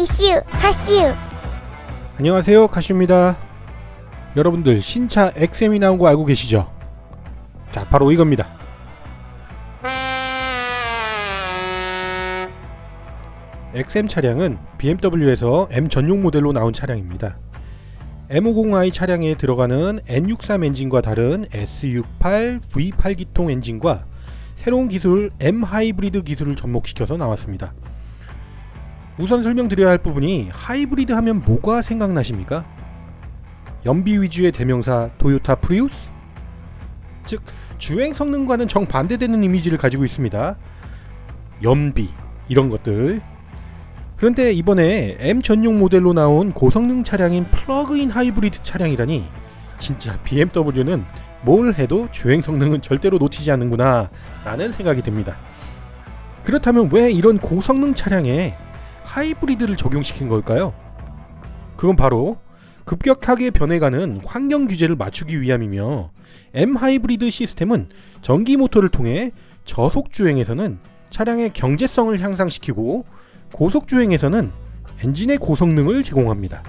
이슈 하슈. 안녕하세요 카슈입니다. 여러분들 신차 XM이 나온 거 알고 계시죠? 자 바로 이겁니다. XM 차량은 BMW에서 M 전용 모델로 나온 차량입니다. M50i 차량에 들어가는 N63 엔진과 다른 S68 V8 기통 엔진과 새로운 기술 M 하이브리드 기술을 접목시켜서 나왔습니다 우선 설명드려야 할 부분이 하이브리드 하면 뭐가 생각나십니까? 연비 위주의 대명사 토요타 프리우스? 즉 주행 성능과는 정반대되는 이미지를 가지고 있습니다. 연비 이런 것들. 그런데 이번에 M 전용 모델로 나온 고성능 차량인 플러그인 하이브리드 차량이라니 진짜 BMW는 뭘 해도 주행 성능은 절대로 놓치지 않는구나 라는 생각이 듭니다. 그렇다면 왜 이런 고성능 차량에 하이브리드를 적용시킨 걸까요? 그건 바로 급격하게 변해가는 환경 규제를 맞추기 위함이며 M 하이브리드 시스템은 전기 모터를 통해 저속 주행에서는 차량의 경제성을 향상시키고 고속 주행에서는 엔진의 고성능을 제공합니다.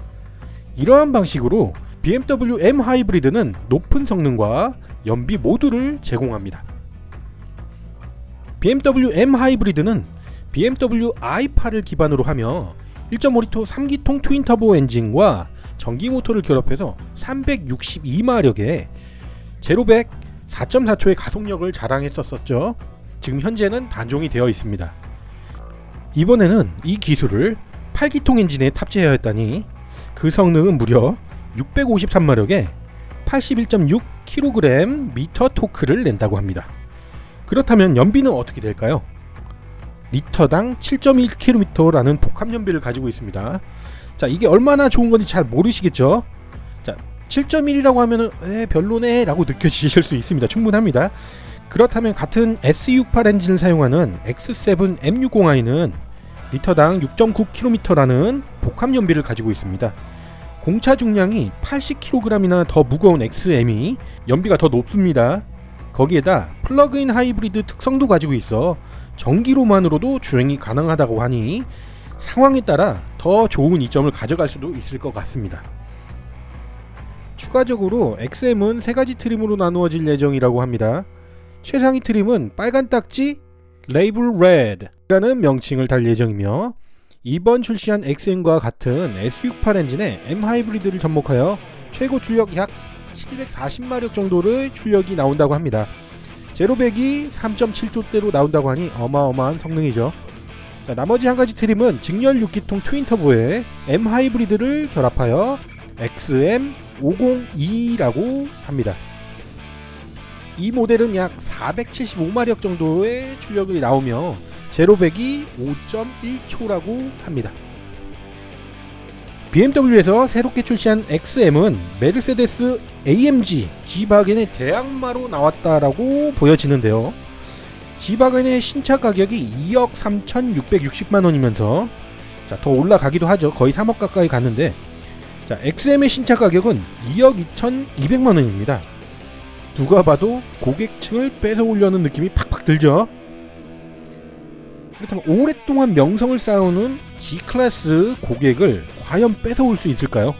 이러한 방식으로 BMW M 하이브리드는 높은 성능과 연비 모두를 제공합니다. BMW M 하이브리드는 BMW i8을 기반으로 하며 1.5리터 3기통 트윈 터보 엔진과 전기 모터를 결합해서 362마력의 제로백 4.4초의 가속력을 자랑했었었죠. 지금 현재는 단종이 되어 있습니다. 이번에는 이 기술을 8기통 엔진에 탑재해야 했다니 그 성능은 무려 653마력에 81.6kg 미터 토크를 낸다고 합니다. 그렇다면 연비는 어떻게 될까요? 리터당 7.1km라는 복합 연비를 가지고 있습니다. 자, 이게 얼마나 좋은 건지 잘 모르시겠죠? 자, 7.1이라고 하면은 에, 별로네 라고 느껴지실 수 있습니다. 충분합니다. 그렇다면 같은 S68 엔진을 사용하는 X7 M60i는 리터당 6.9km라는 복합 연비를 가지고 있습니다. 공차 중량이 80kg이나 더 무거운 XM이 연비가 더 높습니다. 거기에다 플러그인 하이브리드 특성도 가지고 있어 전기로만으로도 주행이 가능하다고 하니 상황에 따라 더 좋은 이점을 가져갈 수도 있을 것 같습니다. 추가적으로 XM은 세 가지 트림으로 나누어질 예정이라고 합니다. 최상위 트림은 빨간 딱지 레이블 레드라는 명칭을 달 예정이며 이번 출시한 XM과 같은 S68 엔진에 M 하이브리드를 접목하여 최고 출력 약 740마력 정도의 출력이 나온다고 합니다. 제로백이 3.7조대로 나온다고 하니 어마어마한 성능이죠. 자, 나머지 한 가지 트림은 직렬 6기통 트윈 터보에 M 하이브리드를 결합하여 XM502라고 합니다. 이 모델은 약 475마력 정도의 출력이 나오며 제로백이 5.1초라고 합니다. BMW에서 새롭게 출시한 XM은 메르세데스 AMG G바겐의 대항마로 나왔다라고 보여지는데요. G바겐의 신차 가격이 2억 3,660만 원이면서 자, 더 올라가기도 하죠. 거의 3억 가까이 갔는데 자, XM의 신차 가격은 2억 2,200만 원입니다. 누가 봐도 고객층을 뺏어오려는 느낌이 팍팍 들죠. 그렇다면 오랫동안 명성을 쌓아오는 G클래스 고객을 과연 뺏어올 수 있을까요?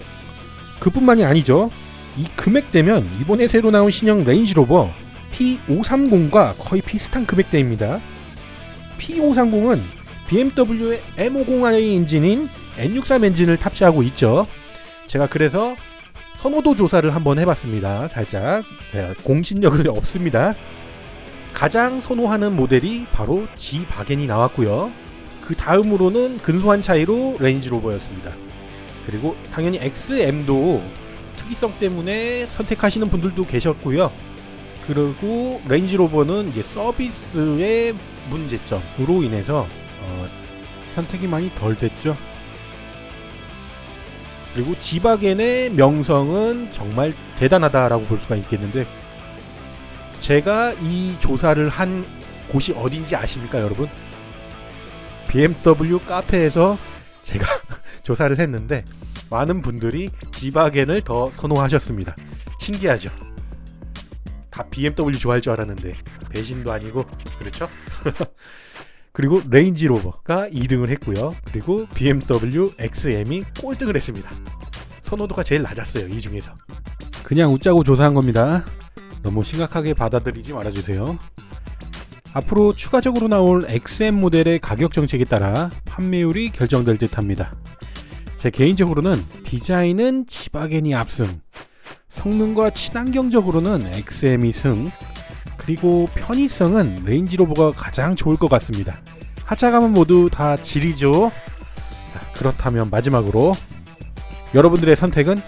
그뿐만이 아니죠. 이 금액대면 이번에 새로 나온 신형 레인지로버 P530과 거의 비슷한 금액대입니다. P530은 BMW의 M50i 엔진인 N63 엔진을 탑재하고 있죠. 제가 그래서 선호도 조사를 한번 해봤습니다. 살짝 네, 공신력은 없습니다. 가장 선호하는 모델이 바로 G 바겐이 나왔고요. 그 다음으로는 근소한 차이로 레인지로버였습니다. 그리고 당연히 XM도 특이성 때문에 선택하시는 분들도 계셨고요. 그리고 레인지로버는 이제 서비스의 문제점으로 인해서 어, 선택이 많이 덜 됐죠. 그리고 지바겐의 명성은 정말 대단하다라고 볼 수가 있겠는데 제가 이 조사를 한 곳이 어딘지 아십니까, 여러분? BMW 카페에서 제가 조사를 했는데 많은 분들이 지바겐을 더 선호하셨습니다. 신기하죠? 다 BMW 좋아할 줄 알았는데 배신도 아니고 그렇죠? 그리고 레인지로버가 2등을 했고요. 그리고 BMW XM이 꼴등을 했습니다. 선호도가 제일 낮았어요. 이 중에서. 그냥 웃자고 조사한 겁니다. 너무 심각하게 받아들이지 말아주세요. 앞으로 추가적으로 나올 XM 모델의 가격 정책에 따라 판매율이 결정될 듯 합니다. 제 개인적으로는 디자인은 치바겐이 압승, 성능과 친환경적으로는 XM이 승, 그리고 편의성은 레인지로버가 가장 좋을 것 같습니다. 하차감은 모두 다 질이죠. 자, 그렇다면 마지막으로 여러분들의 선택은